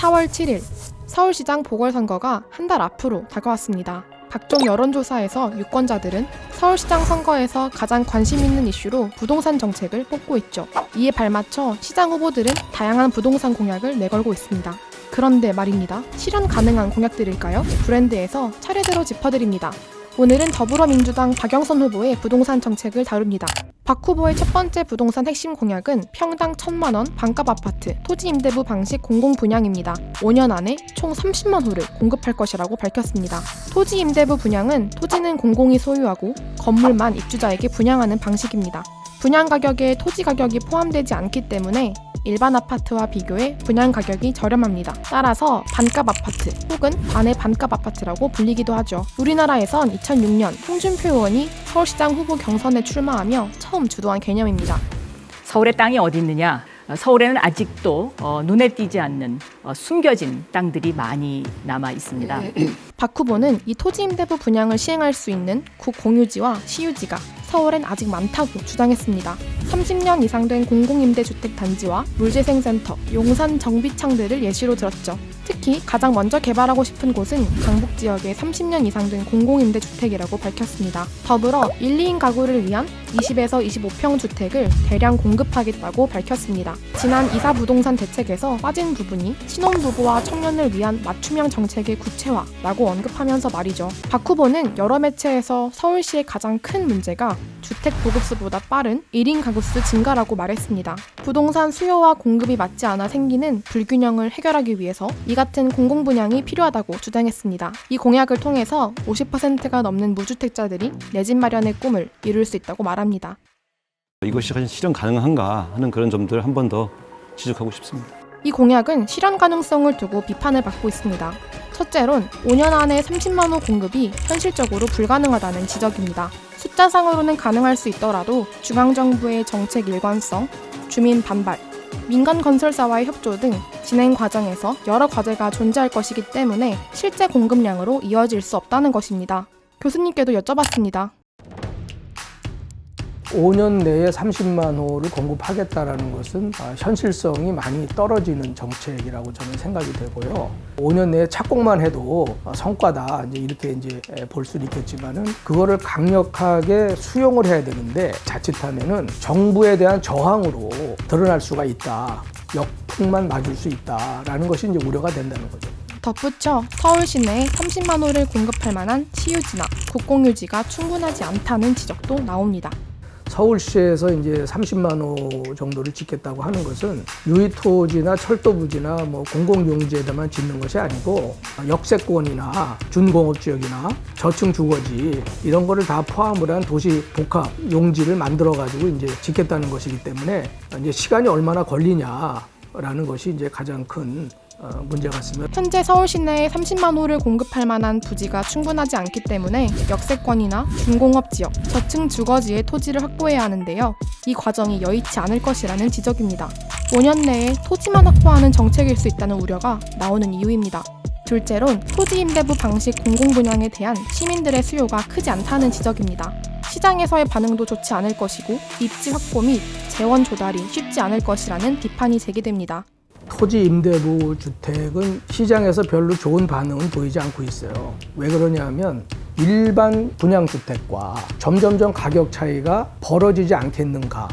4월 7일 서울시장 보궐선거가 한 달 앞으로 다가왔습니다. 각종 여론조사에서 유권자들은 서울시장 선거에서 가장 관심 있는 이슈로 부동산 정책을 뽑고 있죠. 이에 발맞춰 시장 후보들은 다양한 부동산 공약을 내걸고 있습니다. 그런데 말입니다. 실현 가능한 공약들일까요? 브랜드에서 차례대로 짚어드립니다. 오늘은 더불어민주당 박영선 후보의 부동산 정책을 다룹니다. 박 후보의 첫 번째 부동산 핵심 공약은 평당 1천만 원 반값 아파트 토지 임대부 방식 공공 분양입니다. 5년 안에 총 30만 호를 공급할 것이라고 밝혔습니다. 토지 임대부 분양은 토지는 공공이 소유하고 건물만 입주자에게 분양하는 방식입니다. 분양 가격에 토지 가격이 포함되지 않기 때문에 일반 아파트와 비교해 분양 가격이 저렴합니다. 따라서 반값 아파트 혹은 반의 반값 아파트라고 불리기도 하죠. 우리나라에선 2006년 홍준표 의원이 서울시장 후보 경선에 출마하며 처음 주도한 개념입니다. 서울의 땅이 어디 있느냐? 어, 서울에는 아직도 어, 눈에 띄지 않는 어, 숨겨진 땅들이 많이 남아 있습니다. 박 후보는 이 토지 임대부 분양을 시행할 수 있는 국공유지와 시유지가 서울엔 아직 많다고 주장했습니다. 30년 이상 된 공공임대주택 단지와 물재생센터, 용산 정비창 들을 예시로 들었죠. 특히 가장 먼저 개발하고 싶은 곳은 강북 지역의 30년 이상 된 공공임대 주택이라고 밝혔습니다. 더불어 1, 2인 가구를 위한 20에서 25평 주택을 대량 공급하겠다고 밝혔습니다. 지난 이사 부동산 대책에서 빠진 부분이 신혼부부와 청년을 위한 맞춤형 정책의 구체화라고 언급하면서 말이죠. 박 후보는 여러 매체에서 서울시의 가장 큰 문제가 주택 보급수보다 빠른 1인 가구수 증가라고 말했습니다. 부동산 수요와 공급이 맞지 않아 생기는 불균형을 해결하기 위해서 이 같은 공공 분양이 필요하다고 주장했습니다. 이 공약을 통해서 50%가 넘는 무주택자들이 내 집 마련의 꿈을 이룰 수 있다고 말합니다. 이것이 과연 실현 가능한가 하는 그런 점들을 한 번 더 지적하고 싶습니다. 이 공약은 실현 가능성을 두고 비판을 받고 있습니다. 첫째론 5년 안에 30만 호 공급이 현실적으로 불가능하다는 지적입니다. 숫자상으로는 가능할 수 있더라도 중앙정부의 정책 일관성, 주민 반발, 민간 건설사와의 협조 등 진행 과정에서 여러 과제가 존재할 것이기 때문에 실제 공급량으로 이어질 수 없다는 것입니다. 교수님께도 여쭤봤습니다. 5년 내에 30만 호를 공급하겠다라는 것은 아, 현실성이 많이 떨어지는 정책이라고 저는 생각이 되고요. 5년 내에 착공만 해도 어, 성과다 이제 이렇게 이제 볼 수는 있겠지만은 그거를 강력하게 수용을 해야 되는데 자칫하면은 정부에 대한 저항으로 드러날 수가 있다. 역풍만 맞을 수 있다라는 것이 이제 우려가 된다는 거죠. 덧붙여 서울 시내에 30만 호를 공급할 만한 시유지나 국공유지가 충분하지 않다는 지적도 나옵니다. 서울시에서 이제 30만 호 정도를 짓겠다고 하는 것은 유의토지나 철도부지나 뭐 공공용지에다만 짓는 것이 아니고 역세권이나 준공업 지역이나 저층 주거지 이런 거를 다 포함을 한 도시 복합 용지를 만들어 가지고 이제 짓겠다는 것이기 때문에 이제 시간이 얼마나 걸리냐라는 것이 이제 가장 큰 어, 문제 같습니다. 현재 서울 시내에 30만 호를 공급할 만한 부지가 충분하지 않기 때문에 역세권이나 중공업 지역, 저층 주거지의 토지를 확보해야 하는데요. 이 과정이 여의치 않을 것이라는 지적입니다. 5년 내에 토지만 확보하는 정책일 수 있다는 우려가 나오는 이유입니다. 둘째론 토지 임대부 방식 공공 분양에 대한 시민들의 수요가 크지 않다는 지적입니다. 시장에서의 반응도 좋지 않을 것이고 입지 확보 및 재원 조달이 쉽지 않을 것이라는 비판이 제기됩니다. 토지 임대부 주택은 시장에서 별로 좋은 반응은 보이지 않고 있어요. 왜 그러냐면 일반 분양 주택과 점점점 가격 차이가 벌어지지 않겠는가?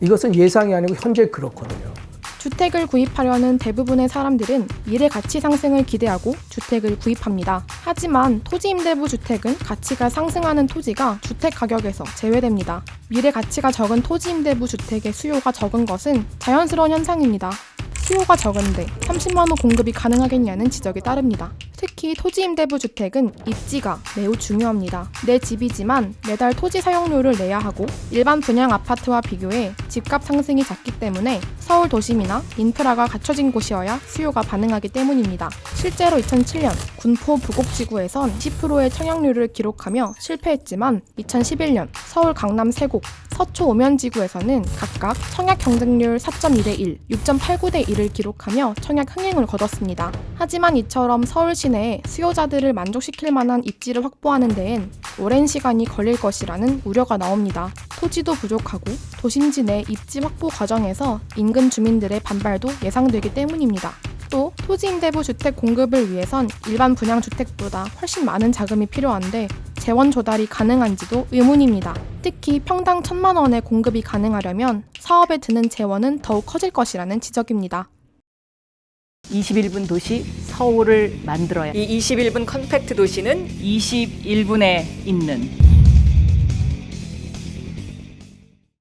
이것은 예상이 아니고 현재 그렇거든요. 주택을 구입하려는 대부분의 사람들은 미래 가치 상승을 기대하고 주택을 구입합니다. 하지만 토지 임대부 주택은 가치가 상승하는 토지가 주택 가격에서 제외됩니다. 미래 가치가 적은 토지 임대부 주택의 수요가 적은 것은 자연스러운 현상입니다. 수요가 적은데 30만 호 공급이 가능하겠냐는 지적이 따릅니다. 특히 토지 임대부 주택은 입지가 매우 중요합니다. 내 집이지만 매달 토지 사용료를 내야 하고 일반 분양 아파트와 비교해 집값 상승이 작기 때문에 서울 도심이나 인프라가 갖춰진 곳이어야 수요가 반응하기 때문입니다. 실제로 2007년 군포 부곡지구에선 10%의 청약률을 기록하며 실패했지만 2011년 서울 강남 세곡 서초 오면지구에서는 각각 청약 경쟁률 4.2대 1, 6.89대 1을 기록하며 청약 흥행을 거뒀습니다. 하지만 이처럼 서울 시 내에 수요자들을 만족시킬 만한 입지를 확보하는 데엔 오랜 시간이 걸릴 것이라는 우려가 나옵니다. 토지도 부족하고 도심지 내 입지 확보 과정에서 인근 주민들의 반발도 예상되기 때문입니다. 또 토지임대부 주택 공급을 위해선 일반 분양 주택보다 훨씬 많은 자금이 필요한데 재원 조달이 가능한지도 의문입니다. 특히 평당 천만 원의 공급이 가능하려면 사업에 드는 재원은 더욱 커질 것이라는 지적입니다. 21분 도시 서울을 만들어야 이 21분 컴팩트 도시는 21분에 있는